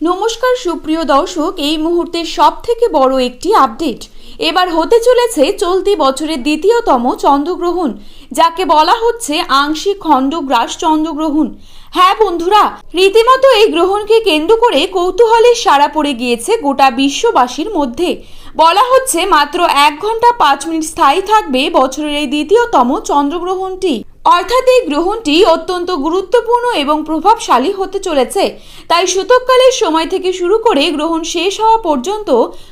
নমস্কার, সুপ্রিয় দর্শক, এই মুহূর্তের সব থেকে বড় একটি আপডেট। এবার হতে চলেছে চলতি বছরের দ্বিতীয়তম চন্দ্রগ্রহণ, যাকে বলা হচ্ছে আংশিক খণ্ডগ্রাস চন্দ্রগ্রহণ। হ্যাঁ বন্ধুরা, রীতিমতো এই গ্রহণকে কেন্দ্র করে কৌতূহলের সাড়া পড়ে গিয়েছে গোটা বিশ্ববাসীর মধ্যে। বলা হচ্ছে মাত্র এক ঘণ্টা পাঁচ মিনিট স্থায়ী থাকবে বছরের এই দ্বিতীয়তম চন্দ্রগ্রহণটি। অর্থাৎ এই গ্রহণটি অত্যন্ত গুরুত্বপূর্ণ এবং প্রভাবশালী হতে চলেছে। তাই সূতককালের সময় থেকে শুরু করে গ্রহণ শেষ হওয়া পর্যন্ত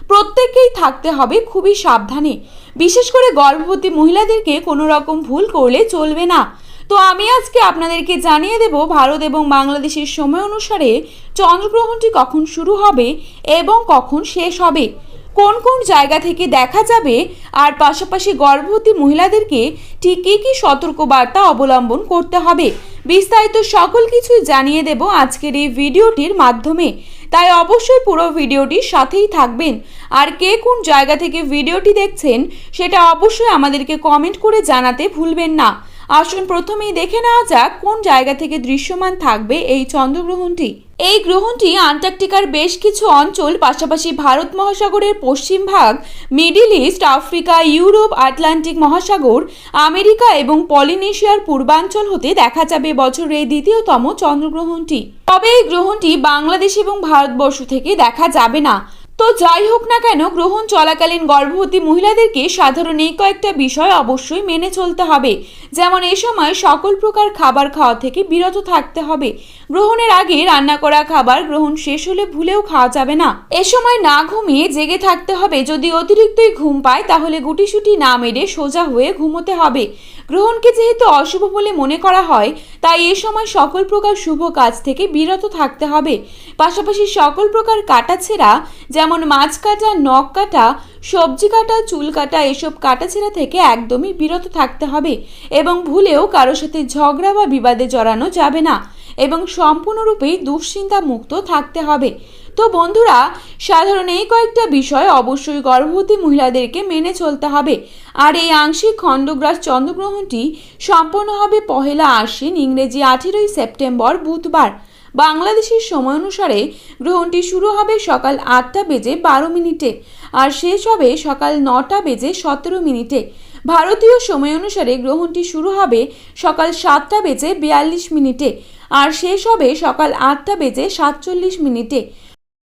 প্রত্যেককেই থাকতে হবে খুবই সাবধানে। বিশেষ করে গর্ভবতী মহিলাদেরকে কোনো রকম ভুল করলে চলবে না। তো আমি আজকে আপনাদেরকে জানিয়ে দেব, ভারত এবং বাংলাদেশের সময় অনুসারে চন্দ্রগ্রহণটি কখন শুরু হবে এবং কখন শেষ হবে। কোন কোন জায়গা থেকে দেখা যাবে? আর পাশাপাশি গর্ভবতী মহিলাদেরকে ঠিক কী কী সতর্কবার্তা অবলম্বন করতে হবে? বিস্তারিত সকল কিছুই জানিয়ে দেব আজকের এই ভিডিওটির মাধ্যমে। তাই অবশ্যই পুরো ভিডিওটির সাথেই থাকবেন। আর কে কোন জায়গা থেকে ভিডিওটি দেখছেন, সেটা অবশ্যই আমাদেরকে কমেন্ট করে জানাতে ভুলবেন না। আসুন প্রথমেই দেখে নেওয়া যাক কোন জায়গা থেকে দৃশ্যমান থাকবে এই চন্দ্রগ্রহণটি। এই গ্রহণটি আন্টার্কটিকার বেশ কিছু অঞ্চল, পাশাপাশি ভারত মহাসাগরের পশ্চিম ভাগ, Middle East, Africa, Europe, Atlantic মহাসাগর, আমেরিকা এবং পলিনেশিয়ার পূর্বাঞ্চল হতে দেখা যাবে বছরের এই দ্বিতীয়তম চন্দ্রগ্রহণটি। তবে এই গ্রহণটি বাংলাদেশ এবং ভারতবর্ষ থেকে দেখা যাবে না। তো যাই হোক না কেন, গ্রহণ চলাকালীন গর্ভবতী মহিলাদেরকে সাধারণ এই কয়েকটা বিষয় অবশ্যই মেনে চলতে হবে। যেমন এ সময় সকল প্রকার খাবার খাওয়া থেকে বিরত থাকতে হবে। গ্রহণের আগে রান্না করা খাবার গ্রহণ শেষ হলে ভুলেও খাওয়া যাবে না। এ সময় না ঘুমিয়ে জেগে থাকতে হবে। যদি অতিরিক্তই ঘুম পায়, তাহলে গুটিসুটি না মেরে সোজা হয়ে ঘুমোতে হবে। গ্রহণকে যেহেতু অশুভ বলে মনে করা হয়, তাই এ সময় সকল প্রকার শুভ কাজ থেকে বিরত থাকতে হবে। পাশাপাশি সকল প্রকার কাটাছেঁড়া যেমন মাছ কাটা, নখ কাটা, সবজি কাটা, চুল কাটা, এসব কাটাছেঁড়া থেকে একদমই বিরত থাকতে হবে এবং ভুলেও কারোর সাথে ঝগড়া বা বিবাদে জড়ানো যাবে না। এবং সম্পূর্ণরূপেই দুশ্চিন্তা মুক্ত থাকতে হবে। তো বন্ধুরা, সাধারণ এই কয়েকটা বিষয় অবশ্যই গর্ভবতী মহিলাদেরকে মেনে চলতে হবে। আর এই আংশিক খণ্ডগ্রাস চন্দ্রগ্রহণটি সম্পন্ন হবে পহেলা আশ্বিন ইংরেজি আঠেরোই সেপ্টেম্বর বুধবার। বাংলাদেশের সময় অনুসারে গ্রহণটি শুরু হবে সকাল আটটা বেজে বারো মিনিটে আর শেষ হবে সকাল নটা বেজে সতেরো মিনিটে। ভারতীয় সময় অনুসারে গ্রহণটি শুরু হবে সকাল সাতটা বেজে বিয়াল্লিশ মিনিটে আর শেষ হবে সকাল আটটা বেজে সাতচল্লিশ মিনিটে।